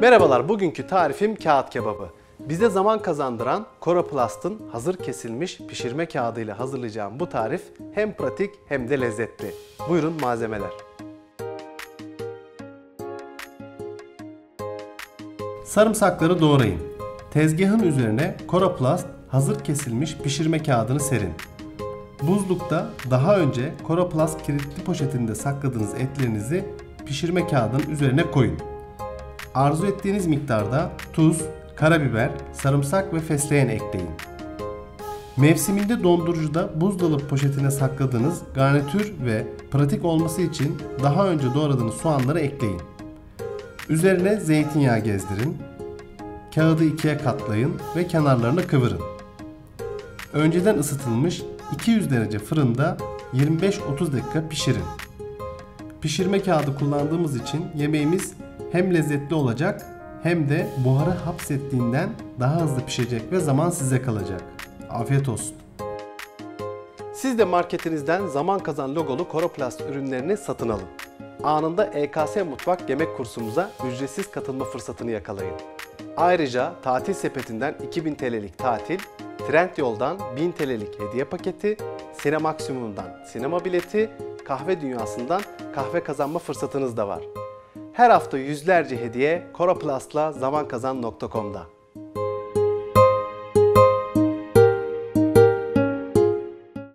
Merhabalar, bugünkü tarifim kağıt kebabı. Bize zaman kazandıran Coroplast'ın hazır kesilmiş pişirme kağıdıyla hazırlayacağım bu tarif hem pratik hem de lezzetli. Buyurun malzemeler. Sarımsakları doğrayın. Tezgahın üzerine Coroplast hazır kesilmiş pişirme kağıdını serin. Buzlukta daha önce Coroplast kilitli poşetinde sakladığınız etlerinizi pişirme kağıdının üzerine koyun. Arzu ettiğiniz miktarda tuz, karabiber, sarımsak ve fesleğen ekleyin. Mevsiminde dondurucuda buzdolabı poşetine sakladığınız garnitür ve pratik olması için daha önce doğradığınız soğanları ekleyin. Üzerine zeytinyağı gezdirin. Kağıdı ikiye katlayın ve kenarlarını kıvırın. Önceden ısıtılmış 200 derece fırında 25-30 dakika pişirin. Pişirme kağıdı kullandığımız için yemeğimiz hem lezzetli olacak hem de buharı hapsettiğinden daha hızlı pişecek ve zaman size kalacak. Afiyet olsun. Siz de marketinizden zaman kazan logolu Coroplast ürünlerini satın alın. Anında EKS Mutfak yemek kursumuza ücretsiz katılma fırsatını yakalayın. Ayrıca tatil sepetinden 2000 TL'lik tatil, Trendyol'dan 1000 TL'lik hediye paketi, Sinemaksimum'dan sinema bileti, Kahve Dünyası'ndan kahve kazanma fırsatınız da var. Her hafta yüzlerce hediye Coroplast'la zamankazan.com'da.